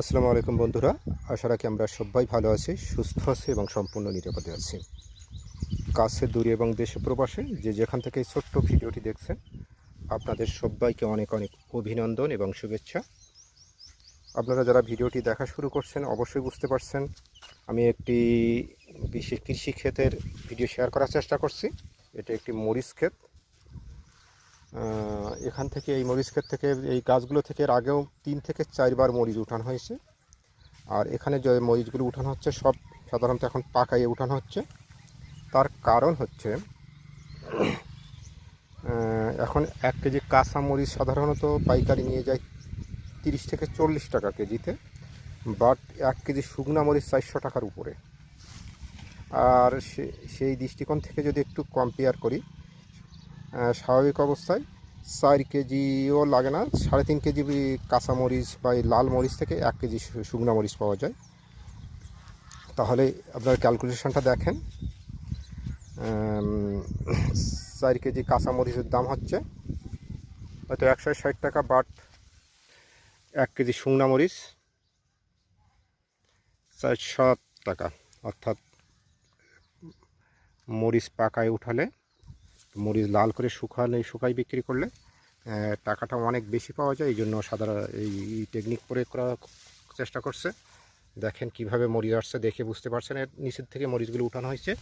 আসসালামু আলাইকুম বন্ধুরা। আশা রাখি আমরা সবাই ভালো আছি, সুস্থ আছি এবং সম্পূর্ণ নিরাপদে আছি। কাছে, দূরে এবং দেশে প্রবাসে যে যেখান থেকে ছোট্ট ভিডিওটি দেখছেন, আপনাদের সবাইকে অনেক অনেক অভিনন্দন এবং শুভেচ্ছা। আপনারা যারা ভিডিওটি দেখা শুরু করছেন, অবশ্যই বুঝতে পারছেন, আমি একটি বিশেষ কৃষি ক্ষেতের ভিডিও শেয়ার করার চেষ্টা করছি। এটা একটি মরিচ ক্ষেত। এখান থেকে এই মরিচ ক্ষেত থেকে, এই গাছগুলো থেকে এর আগেও তিন থেকে চারবার মরিচ উঠানো হয়েছে। আর এখানে যে মরিচগুলো উঠানো হচ্ছে, সব সাধারণত এখন পাকাইয়ে উঠানো হচ্ছে। তার কারণ হচ্ছে এখন এক কেজি কাঁচা মরিচ সাধারণত পাইকারি নিয়ে যায় তিরিশ থেকে চল্লিশ টাকা কেজিতে, বাট এক কেজি শুকনা মরিচ চারশো টাকার উপরে। আর সেই দৃষ্টিকোণ থেকে যদি একটু কম্পেয়ার করি স্বাভাবিক অবস্থায় চার কেজিও লাগে না, সাড়ে তিন কেজি কাঁচা মরিচ বা লাল মরিচ থেকে এক কেজি শুকনো মরিচ পাওয়া যায়। তাহলে আপনার ক্যালকুলেশনটা দেখেন চার কেজি কাঁচা মরিচের দাম হচ্ছে হয়তো একশো ষাট টাকা, বাট এক কেজি শুকনা মরিচ চারশো টাকা। অর্থাৎ মরিচ পাকায় উঠালে মরিচ লাল করে শুকালে, শুকাই বিক্রি করলে টাকাটা অনেক বেশি পাওয়া যায়। এই জন্য সাধারণ এই টেকনিক প্রয়োগ করা চেষ্টা করছে। দেখেন কীভাবে মরিচ আসছে, দেখে বুঝতে পারছেন। এর নিচের থেকে মরিচগুলো উঠানো হয়েছে।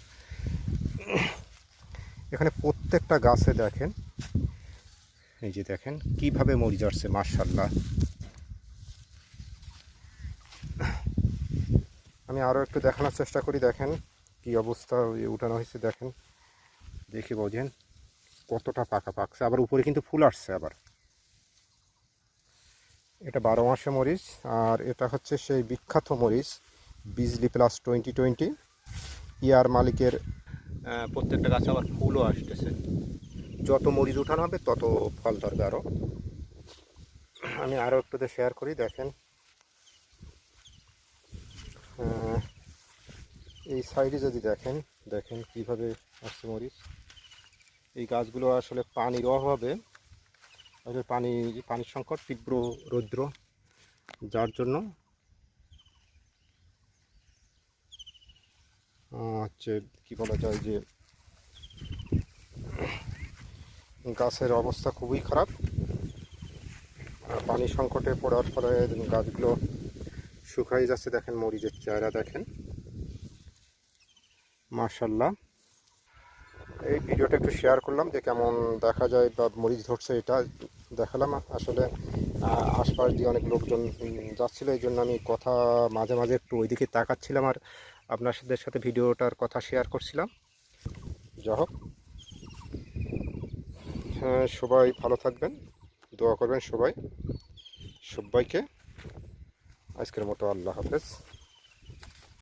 এখানে প্রত্যেকটা গাছে দেখেন, এই যে দেখেন কীভাবে মরিচ আসছে মার্শাল্লাহ আমি আরও একটু দেখানোর চেষ্টা করি, দেখেন কি অবস্থা উঠানো হয়েছে, দেখেন। দেখে বোঝেন। কতটা পাকা পাকছে আবার উপরে কিন্তু ফুল আসছে আবার। এটা বারো মাসে মরিচ, আর এটা হচ্ছে সেই বিখ্যাত মরিচ, বিজলি প্লাস টোয়েন্টি টোয়েন্টি। ইয়ার মালিকের প্রত্যেকটা গাছে আবার ফুলও আসতেছে। যত মরিচ উঠানো হবে, তত ফল ধরবে আরও আমি আরও একটু শেয়ার করি, দেখেন। এই সাইডে যদি দেখেন দেখেন কীভাবে আসছে মরিচ। এই গাছগুলো আসলে পানির অভাবে, আসলে পানি, পানির সংকট, তীব্র রৌদ্র, যার জন্য হচ্ছে কি বলা যায় যে গাছের অবস্থা খুবই খারাপ। পানি সংকটে পড়ার ফলে গাছগুলো শুকাই যাচ্ছে, দেখেন মরিচের চেহারা দেখেন। মার্শাল্লাহ এই ভিডিওটা একটু শেয়ার করলাম যে কেমন দেখা যায় বা মরিচ ধরছে এটা দেখালাম। আসলে আশপাশ দিয়ে অনেক লোকজন যাচ্ছিল এই জন্য আমি কথা মাঝে মাঝে একটু ওইদিকে তাকাচ্ছিলাম আর আপনাদের সাথে ভিডিওটার কথা শেয়ার করছিলাম। যা হোক। হ্যাঁ, সবাই ভালো থাকবেন। দোয়া করবেন সবাই। সবাইকে। আজকের মতো আল্লাহ হাফেজ।